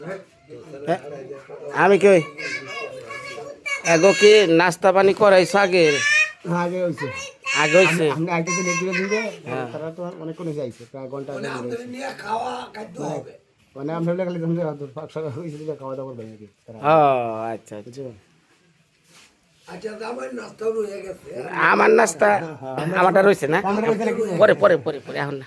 হ্যাঁ? আমি কই? এগো কি নাস্তা পানি করাইছ আগের আগে হয়েছে আগে হইছে? আইতেছে লেট দিলে দিলে তারা তো অনেকক্ষণ এসে আইছে প্রায় ঘণ্টা আগে নিয়ে খাওয়া খাদ্য হবে। মানে আমরা খালি খাওয়া দাওয়া করবেন নাকি ও আচ্ছা আচ্ছা। আচ্ছা আমার নাস্তা আমার নাস্তা আমারটা রয়েছে না পরে পরে পরে পরে এখন না।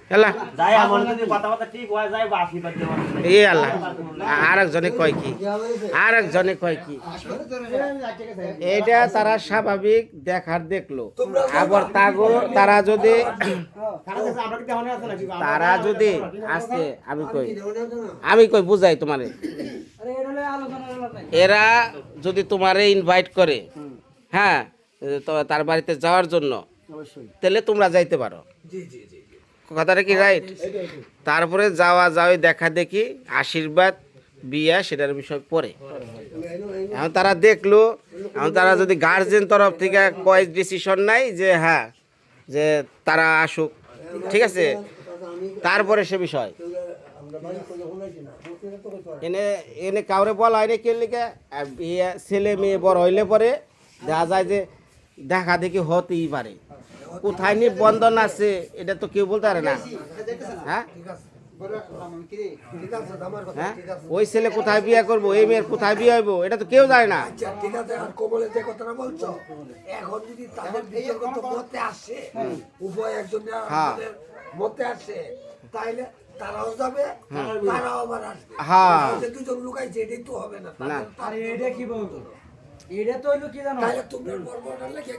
এলা হয়ে এ আল্লাহ আর একজনে কয় কি? আর একজনে কয় কি? এটা তারা স্বাভাবিক দেখার দেখল। আবার তাগো তারা যদি তারা কাছে আমরা কি দেওয়া আছে নাকি তারা যদি আসে আমি কই? আমি কই বুঝাই তোমারে। এরা যদি তোমারে ইনভাইট করে হ্যাঁ তো তার বাড়িতে যাওয়ার জন্য তাহলে তোমরা যাইতে পারো। জি জি। কথাটা কি রাইট তারপরে যাওয়া যাওয়াই দেখা দেখি, আশীর্বাদ, বিয়া, সেটার বিষয় পরে। এখন তারা দেখল, এখন তারা যদি গার্জেন তরফ থেকে কয়েক ডিসিশন নাই যে হ্যাঁ যে তারা আসুক, ঠিক আছে? তারপরে সে বিষয়। এনে এনে কাউরে বলা হয়নি কে লিখে ছেলে মেয়ে বড় হইলে পরে দেখা যায় যে দেখা দেখি হতেই পারে। কোথায় নিবন্ধন আছে এটা তো কেউ বলতে পারে না। হ্যাঁ? হ্যাঁ? ঠিক আছে ওই ছেলে কোথায় বিয়ে করব এই মেয়ের কোথায় বিয়ে হইব এটা তো কেউ জানে না। আচ্ছা ঠিক আছে আর কমলে যে কথাটা বলছো এখন যদি তাদের বিতর্ক মতে আসে উভয় একজন হ্যাঁ। মতে আসে তাইলে তারাও যাবে তারাও আবার আসবে। হ্যাঁ। দুজন লুকাইছে এটাই তো হবে না না। এটা কি বলতো? এটা তো হইল কি জানো? তাহলে লেখে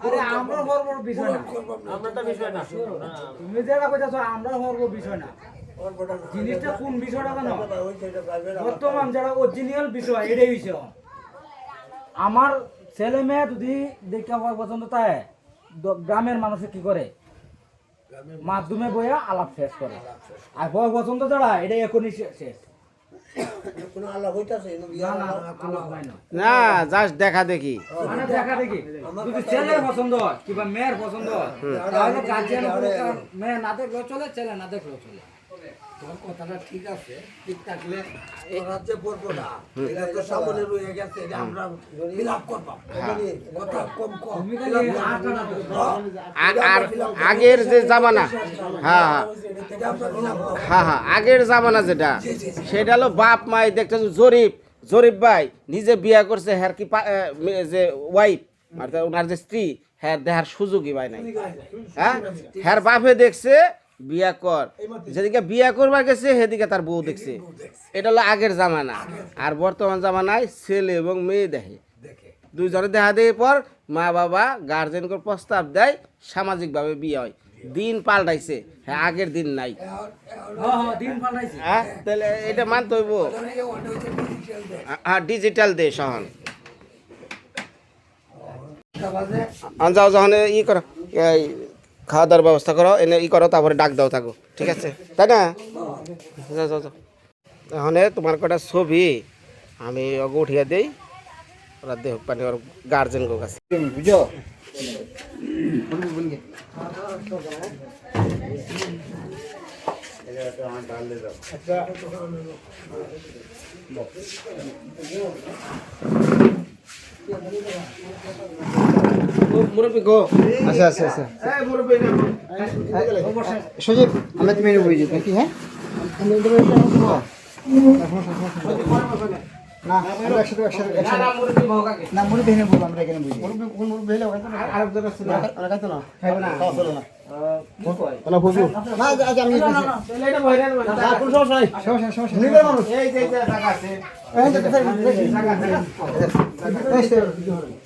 আর আরে আমরা হরবর বিষয় না। আমরা তো বিষয় না। তুমি যেটা কইতাছো আমরা হরবর বিষয় না। জিনিসটা কোন বিষয়টা জানো? ওই যেটা ভাইবের আমার- বর্তমান যারা অরিজিনাল বিষয় এটাই বিষয়। আমার ছেলে মেয়ে যদি হয় পছন্দ তাই গ্রামের মানুষে কি করে? মাধ্যমে বইয়া আলাপ শেষ করে। আর হয় পছন্দ যারা এটা এখনই শেষ। না জাস্ট দেখা দেখি। মানে দেখা দেখি। যদি ছেলের পছন্দ হয় কিংবা মেয়ের পছন্দ হয় তাহলে গার্জিয়ান মেয়ে না দেখলেও চলে ছেলে না দেখলেও চলে। তোর কথাটা ঠিক আছে ঠিক থাকলে তোরা যে বর্বরটা এটা তো সামনে রয়ে গেছে এটা আমরা বিলাপ করবাম কথা কম কম। তুমি খালি আটটা না। দাও। আ- আর আগের যে জামানা হ্যাঁ হ্যাঁ। হ্যাঁ হ্যাঁ আগের জামানা যেটা সেটা হলো বাপ মাই দেখতে জরিপ জরিপ ভাই নিজে বিয়া করছে হ্যার কি যে ওয়াইফ অর্থাৎ ওনার যে স্ত্রী হ্যাঁ দেহার সুযোগই পায় নাই। হ্যাঁ হ্যার বাপে দেখছে বিয়া কর। যেদিকে বিয়া করবার গেছে সেদিকে তার বউ দেখছে। এটা হলো আগের জামানা। আর বর্তমান জামানায় ছেলে এবং মেয়ে দেখে। দেখে। দুইজনে দেখা দেওয়ার পর মা বাবা গার্জেনকে প্রস্তাব দেয় সামাজিকভাবে বিয়ে হয়। দিন পাল্টাইছে। হ্যাঁ আগের দিন নাই। হ্যাঁ হ্যাঁ দিন পাল্টাইছে। হ্যাঁ তাহলে এটা মানতে হইব। হ্যাঁ ডিজিটাল এটা বাজে। যাও যখন ই করো। খাওয়া দাওয়ার ব্যবস্থা করো, এনে ই করো, তারপরে ডাক দাও থাকো ঠিক আছে? তাই না? এখন তোমার কটা ছবি, আমি ওকে উঠিয়ে দেই। ওরা দেহ পানি ওর গার্জেন কাছে। বুঝো? গো আচ্ছা আচ্ছা আচ্ছা এই মুরব্বী সজীব আমরা তুমি নাকি হ্যাঁ না একসাথে না বলব আমরা এখানে বুঝি মুড়ি কোন মুড়ি ভেঙে ওখানে আরেকজন আছে না ওরা খাইতো না খাইবে না খাওয়া না না বুঝু না আজ আমি না কোন সমস্যা নাই সমস্যা সমস্যা নিজের মানুষ এই যে যে টাকা আছে এই টাকা আছে এই, কি?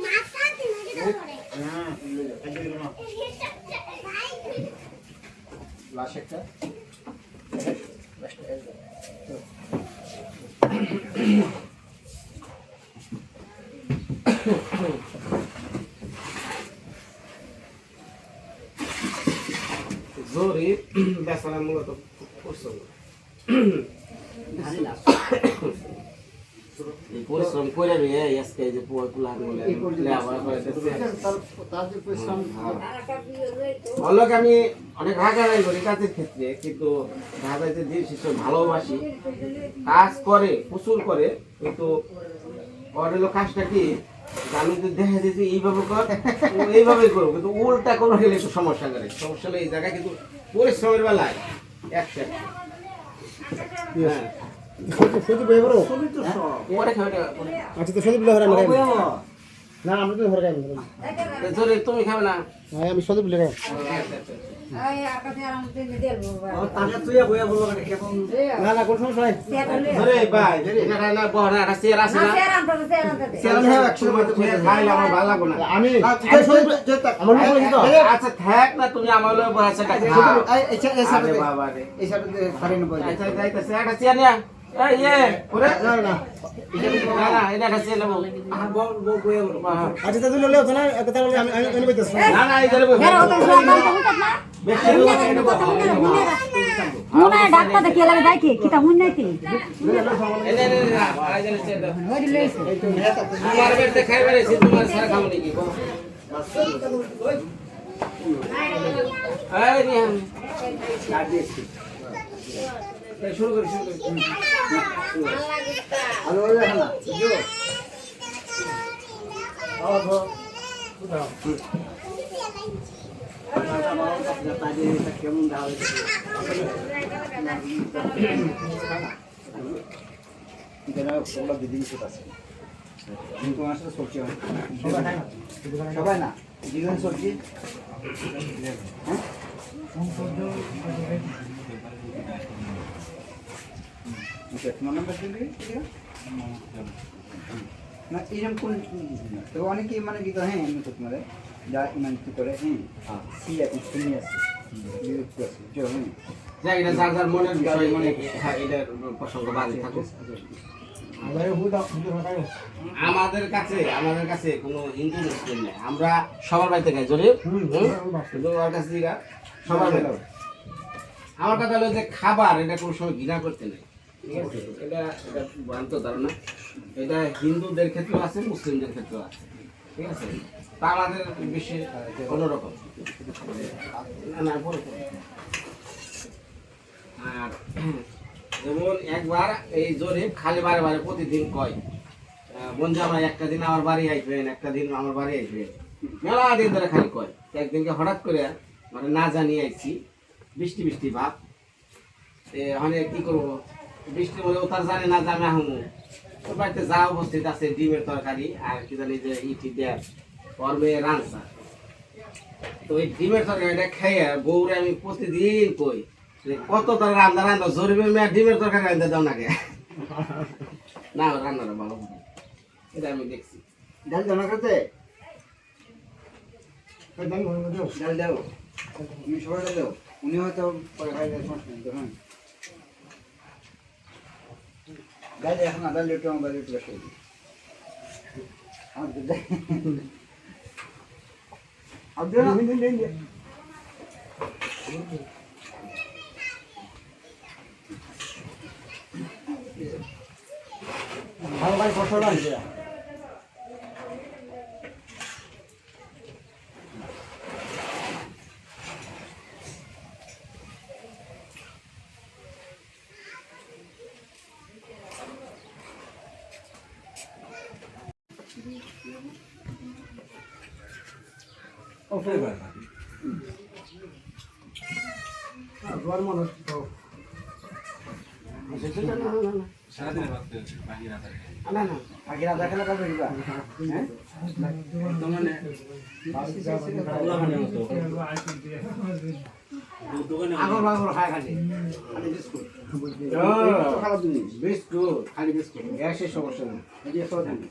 যে দিলাম। লাশ একটা জরিপ বেচারা মূলত পরিশ্রম এই করে আজকে যে পুয়া বলে আমি অনেক রাগারাই করি কাজের ক্ষেত্রে কিন্তু যে ভালোবাসি কাজ করে প্রচুর করে কিন্তু ওর হলো কাজটা কি আমি যদি দেখা যায় যে এইভাবে কর ও এইভাবে করব কিন্তু উল্টা কোনো একটু সমস্যা করে। সমস্যা হলে এই জায়গায় কিন্তু পরিশ্রমের বেলায় একশো হ্যাঁ। না। আচ্ছা আমরা তো ঘরে খাই জোরে তুমি খাবে না না আমি সত্যি বলে খাই আচ্ছা, আচ্ছা, আচ্ছা। না না কোন সমস্যা নাই ভাই না বহনা একটা চেয়ার আছে না হ্যাঁ আমি আচ্ছা থাক না তুমি আমার বাবা রে আচ্ছা একটা চেয়ার নিয়া ইয়ে। আচ্ছা তাহলে ললে হতো না কথা বলে আমি আমি আমি বলতেছি না না এই ধরে বেশি লোক এটা নেব। মনে হয় ডাক্তার দেখিয়ে লাগে যাই কি কিতা হুন নাই কি। আমার সে তোমার সারা খাব নাকি এই রিহান। শুরু করি শুরু করি আমি ওই দেখো না সবাই না সবজি। তোমার নাম্বার দিবি না এরকম কোন তো অনেকে মানে হ্যাঁ এমনি তো তোমাদের যা ইমান কি করে হ্যাঁ সি আছে। শুনি আছে আছে হ্যাঁ। মনে হ্যাঁ, বাদে থাকুক। আমাদের কাছে আমাদের কাছে কোনো হিন্দু মুসলিম নেই। আমরা সবার বাড়িতে জরিপ কিন্তু ওর কাছে সবার বাড়িতে। আমার কথা হলো যে খাবার এটা কোনো সময় ঘৃণা করতে নেই। এটা এটা ভ্রান্ত ধারণা। এটা হিন্দুদের ক্ষেত্রেও আছে, মুসলিমদের ক্ষেত্রেও আছে। ঠিক আছে? তা আমাদের বিশ্বে অন্যরকম। আর যেমন একবার এই জরিপ খালি বারে বারে প্রতিদিন কয় আমার একটা দিন আমার বাড়ি আসবেন একটা দিন আমার বাড়ি আসবেন মেলা দিন ধরে খালি কয়। একদিনকে হঠাৎ করে মানে না জানিয়ে আইছি, বৃষ্টি বৃষ্টি ভাব মানে কি করব? বৃষ্টি বলে ও তার জানে না যে আমি আহমু। ওর বাড়িতে যা উপস্থিত আছে ডিমের তরকারি আর কি জানি যে ইটি দেয় ওর মেয়ে রান্সা। তো ওই ডিমের তরকারিটা খাইয়া বউরে আমি প্রতিদিন কই কত তার রান্না রান্না জরিবে মেয়ে ডিমের তরকারি রান্না দাও না ওর রান্নাটা ভালো এটা আমি দেখছি। ডাল দাও না করতে ডাল দাও তুমি সবাই ডাল দাও। উনি হয়তো পরে খাই দেয় দাও এখন আধা লিটার আমার বাড়ি বসে। আমার। ভালো ভাই ফসল আনছে না না আগে রাজা খেলা কবে দিবা হ্যাঁ বর্তমানে আগর আগর খায় খালি। খালি বিস্কুট। বিস্কুট খালি বিস্কুট। গ্যাসের সমস্যা নেই। এই যে সব জানি।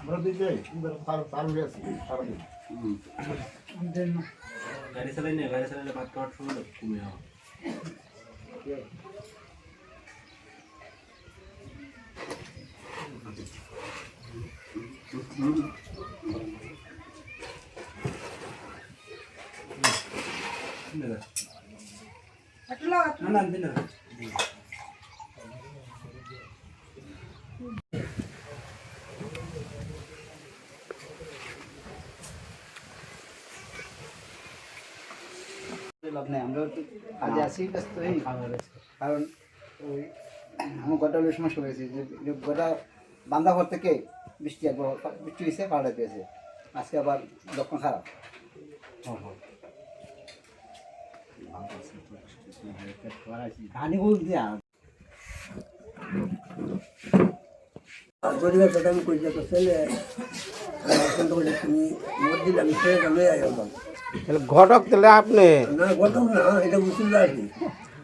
আমরা দিকে তার তার উড়ে আছি সারাদিন গাড়ি চালাই না গাড়ি চালালে ভাত খাওয়ার সময় কমে যাওয়া দিন না লাভ নাই, আমরা তো কাজে আছি, ব্যস্ত এই কারণ ওই, আমার গোটা ওই সমস্যা হয়েছে যে যে গোটা বান্ধা ঘর থেকে বৃষ্টি একবার বৃষ্টি হয়েছে পাল্টা পেয়েছে। আজকে আবার লক্ষণ খারাপ। গরিবের কথা আমি কই যাতো ছেলে কিন্তু বলে তুমি মত দিলে আমি ছেলে লই আই আমার তাহলে ঘটক তাহলে আপনি? না গতম না এটা উচিত আর কি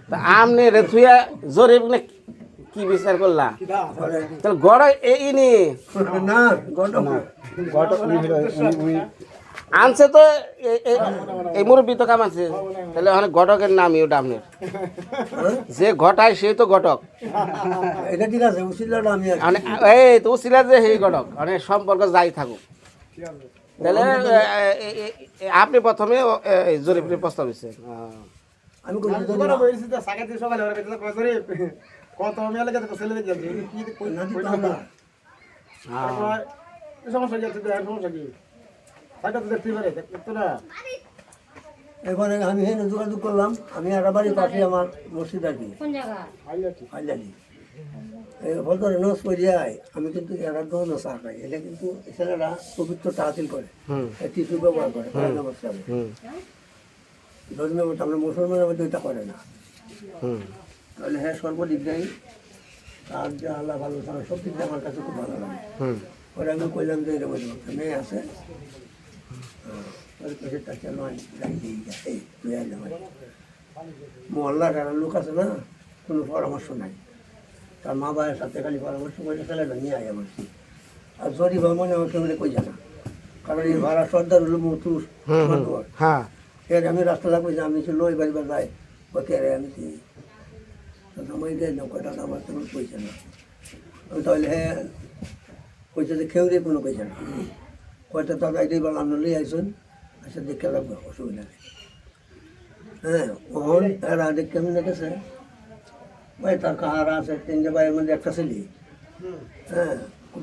তা আপনি রে থুয়া জরিপ না কি বিচার করলা? তাহলে গড় এই নি। না আনছে তো এই মুরব্বী তো কাম আছে। তাহলে ওখানে ঘটকের নাম ওটা আপনার যে ঘটায় সে তো ঘটক। এটা ঠিক আছে। মানে এই তো ছিল যে সেই ঘটক মানে সম্পর্ক যাই থাকুক। তাহলে আপনি প্রথমে জরিপের প্রস্তাব দিচ্ছেন। আমি কই যদি কত মেলে গেছে। ছেলে দেখে না দিতাম না সমস্যা গেছে সমস্যা কি? সাইকেল তো দেখতে পারে দেখতো না। এখানে আমি হেন যোগাযোগ করলাম। আমি আর বাড়ির পাশে আমার মসজিদ আর কি হাইলালি বলতো নস করিয়ায় আমি কিন্তু এরা পাই এটা কিন্তু ছেলেরা পবিত্রতা হাসিল করে। হুম। টিস্যু ব্যবহার করে নমস্কার হুম। ধর্মীয় আমরা মুসলমানের মধ্যে এটা করে না। হুম। তাহলে হ্যাঁ সর্বদিক দেয় আর যে আল্লাহ ভালো তারা সব দিক আমার কাছে খুব ভালো লাগে। পরে আমি কইলাম যে এরকম একটা মেয়ে আছে ওর কাছে টাকা নয় গাড়ি দিয়ে যায় তুই আইলে আমার মহল্লার যারা লোক আছে না কোনো পরামর্শ নাই। তার মা বাবার সাথে খালি পরামর্শ করে ছেলেটা নিয়ে আয় আমার। আর যদি বা মনে হয় কেউ কই জানা কারণ এই ভাড়া সর্দার হলো মতুর হ্যাঁ। এর আমি রাস্তা লাগবে যে আমি ছিল ওই বাড়ি বা যাই ওকে আমি আমি দিয়ে নৌকাটা আমার তেমন পয়সা না আমি তাহলে হ্যাঁ পয়সা যে খেয়েও দিয়ে কোনো পয়সা না কয়টা টাকা এটাই বললাম না লই আইসুন আচ্ছা দেখে লাগবে অসুবিধা নেই। হ্যাঁ ওহন এরা দেখে আমি দেখেছে? ভাই, তার কাহারা আছে? তিনটে ভাইয়ের মধ্যে একটা ছেলে। হ্যাঁ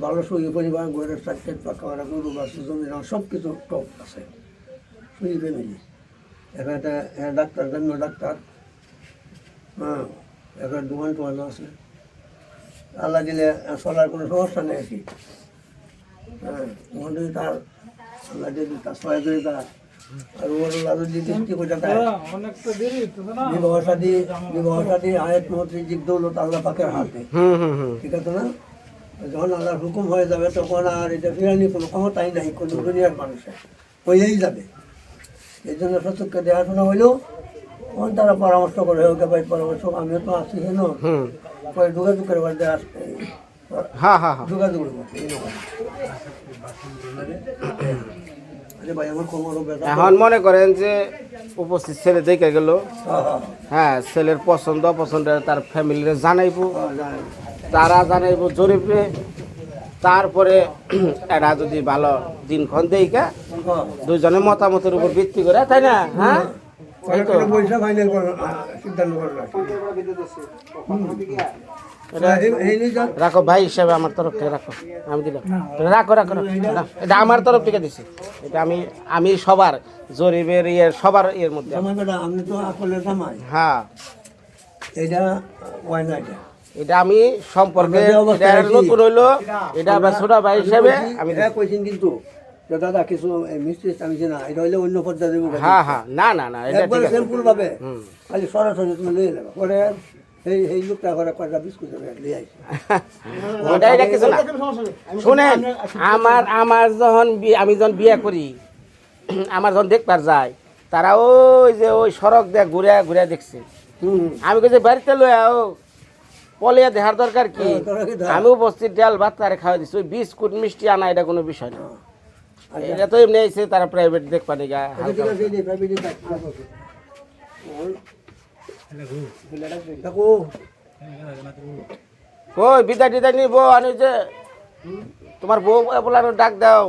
ভালো সুই পরিবার, ঘরের চারটে পাকা ওরা গরু বাসু জমি সব কিছু টপ আছে। সুই ফ্যামিলি এখানে একটা ডাক্তার জন্য ডাক্তার। হ্যাঁ। এখানে দোকান টোয়ান আছে আল্লাহ দিলে চলার কোনো সমস্যা নেই আর কি? হ্যাঁ ওখানে তার আল্লাহ যদি তার সহায় করে তার। আর ওর আল্লাহ যদি বৃষ্টি করে দেয় বিবাহ সাদী বিবাহ সাদী আয়াত মন্ত্রী জিগ দৌলত আল্লাহ পাকের হাতে। হুম হুম হুম। ঠিক আছে না? যখন আল্লাহর হুকুম হয়ে যাবে তখন আর এটা ফিরানি কোনো ক্ষমতাই নাই কোনো দুনিয়ার মানুষের। হয়েই যাবে। এই জন্য সচক্ষে দেখাশোনা হইলেও তখন তারা পরামর্শ করে ওকে ভাই পরামর্শ আমিও তো আসছি হেন। পরে যোগাযোগ করে বাড়িতে আস হ্যাঁ হ্যাঁ হ্যাঁ। যোগাযোগ এখন মনে করেন যে উপস্থিত ছেলে দেখে গেল। হ্যাঁ হ্যাঁ। হ্যাঁ ছেলের পছন্দ অপছন্দ তার ফ্যামিলিরে জানাইবো। হ্যাঁ, তারা জানাইবো জরিপে। তারপরে এরা যদি ভালো দিনক্ষণ দেইকা হ্যাঁ। দুজনের মতামতের উপর ভিত্তি করে তাই না? হ্যাঁ। পয়সা ফাইনাল করো সিদ্ধান্ত করো না। এই- এই নিয়ে যান। রাখো ভাই হিসাবে আমার তরফ থেকে রাখো। আমি দিলাম। রাখো রাখো। এটা আমার তরফ থেকে দিছি। এটা আমি আমি সবার জরিপের ইয়ে সবার ইয়ের মধ্যে তো হ্যাঁ। এটা আমি সম্পর্কে নতুন হইল। এটা আমার ছোট ভাই হিসাবে আমি হ্যাঁ কইছেন কিন্তু যে দাদা কিছু মিস্ত্রি আমি যে না এটা হইলে অন্য পর্যায়ে দেবো হ্যাঁ হ্যাঁ না না না একবারে সিম্পল ভাবে। খালি সরাসরি তুমি নিয়ে নেবে পরে এই এই লোকটা করে কয়টা বিস্কুট আইছে ওটা এটা কিছু না। শুনেন আমার আমার যখন আমি যখন বিয়ে করি আমার যখন দেখবার যায় তারা ওই যে ওই সড়ক দিয়ে ঘুরে ঘুরে দেখছে। আমি কইছি বাড়িতে লই আও। পলিয়া দেখার দরকার কি? হ্যাঁ? আমি উপস্থিত ডাল ভাত তারে খাওয়া দিচ্ছি বিস্কুট মিষ্টি আনা এটা কোনো বিষয় না। এটা তো এমনি আইছে তারা প্রাইভেট দেখ পানি গা আচ্ছা কই বিদায় টিদায় নিব আনি যে তোমার বউ বলার ডাক দাও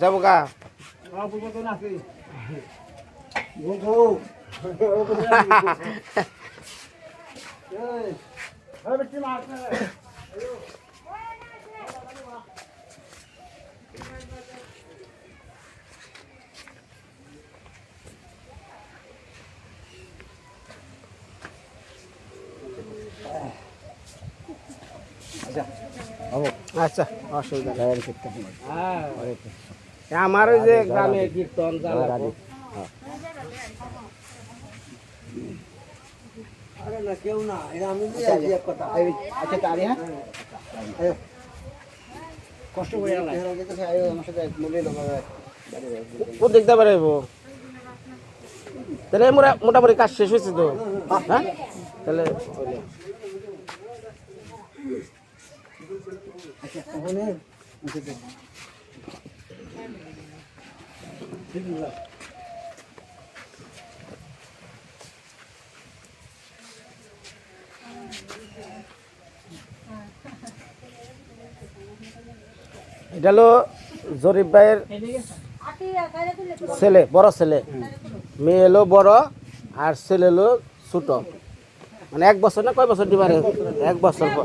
যাব গা। আচ্ছা অসুবিধা নেই। আমার ওই যে গ্রামে কীর্তন না কেউ কথা। আচ্ছা তারি হ্যাঁ? কষ্ট করে আমার সাথে বলে কোন দেখতে পারব তাহলে মোটামুটি কাজ শেষ হয়েছে তো? হ্যাঁ? তাহলে এটা হলো জরিফ ভাইয়ের ছেলে, বড় ছেলে। মেয়ে এলো বড় আর ছেলে এলো ছোট। মানে এক বছর না কয় বছর ডিফারেন্স এক বছর পর।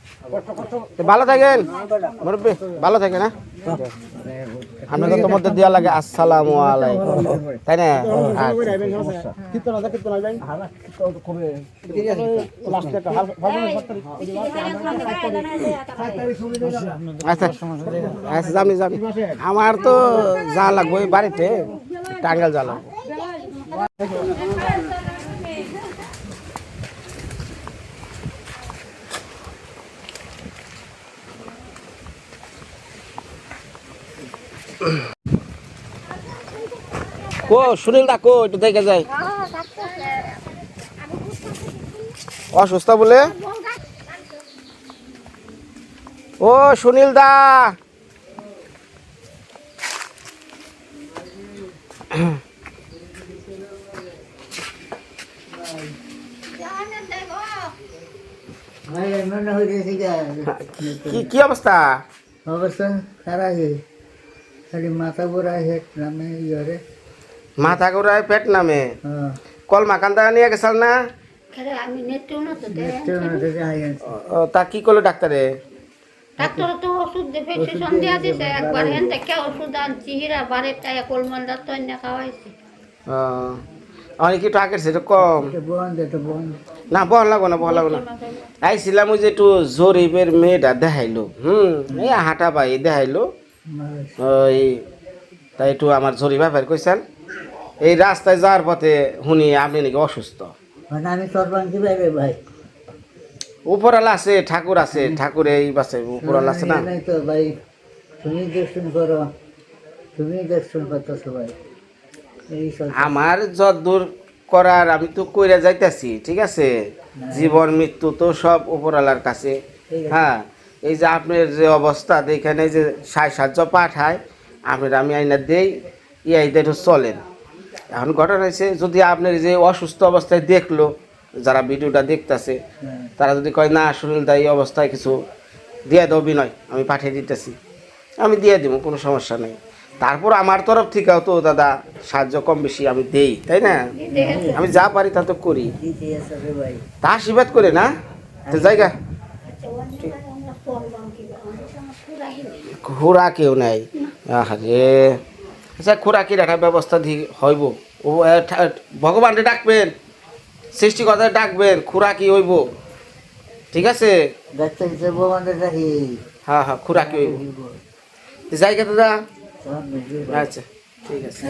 ভালো থাকেন। মুরব্বী, ভালো থাকেন হ্যাঁ? আপনাকে তো মধ্যে দেওয়া লাগে, আসসালামু আলাইকুম। তাই না? আচ্ছা। লাস্টে একটা আচ্ছা আচ্ছা যাবনি যাবনি আমার তো যা লাগবে বাড়িতে টাঙ্গাল যা লাগবে। কো সুনীল দা কো একটু দেখে যাই। অসুস্থ বলে? ও সুনীল দা কি কি অবস্থা? অবস্থা খারাপ খালি মাথা হেট নামে মাথা পেট নামে? হ্যাঁ। কল মাকান্দা নিয়ে গেছাল না? না তো কি করল ডাক্তারে? ডাক্তার তো ওষুধ দিয়ে প্রেসক্রিপশন দিছে একবার হেন থেকে ওষুধ আনছি হীরা বারে তাই কোলমন্ডা তো এনে খাওয়াইছি। অনেক একটু আগের সেটা কম। না লাগবো না লাগবো না। আইছিলাম ওই যে একটু জরিবের মেয়েটা দেখাইলো হুম এই হাঁটা পাই দেখাইলো। ওই তাই একটু আমার জরি ব্যাপার কইছেন? এই রাস্তায় যাওয়ার পথে শুনি আপনি নাকি অসুস্থ? মানে আমি ভাই? উপরালা আছে ঠাকুর আছে ঠাকুর এই বাসে উপরালা আছে না? তো ভাই তুমি দর্শন করো তুমি সবাই। এই সব আমার যদ্দূর করার আমি তো কইরা যাইতাছি ঠিক আছে? জীবন মৃত্যু তো সব উপরালার কাছে। হ্যাঁ এই যে আপনার যে অবস্থা এখানে যে সায় সাহায্য পাঠায় আপনার আমি আইনা দেই ইয়াই একটু চলেন। এখন ঘটনা হয়েছে যদি আপনার যে অসুস্থ অবস্থায় দেখল যারা ভিডিওটা দেখতাছে তারা যদি কয় না সুনীল দা এই অবস্থায় কিছু দিয়ে দাও বিনয় আমি পাঠিয়ে দিতেছি। আমি দিয়ে দেবো কোনো সমস্যা নেই। তারপর আমার তরফ থেকেও তো দাদা সাহায্য কম বেশি আমি দেই। তাই না? আমি যা পারি তা তো করি। তা আশীর্বাদ করে না? তো জায়গা। আমরা খোরা কেউ নাই। আরে আচ্ছা খোরাকির একটা ব্যবস্থা দি হইব? ও ভগবানকে ডাকবেন সৃষ্টিকর্তা ডাকবেন খোরাকি হইব? ঠিক আছে? হ্যাঁ হ্যাঁ খোরাকি হইব? জায়গা দাদা আচ্ছা ঠিক আছে।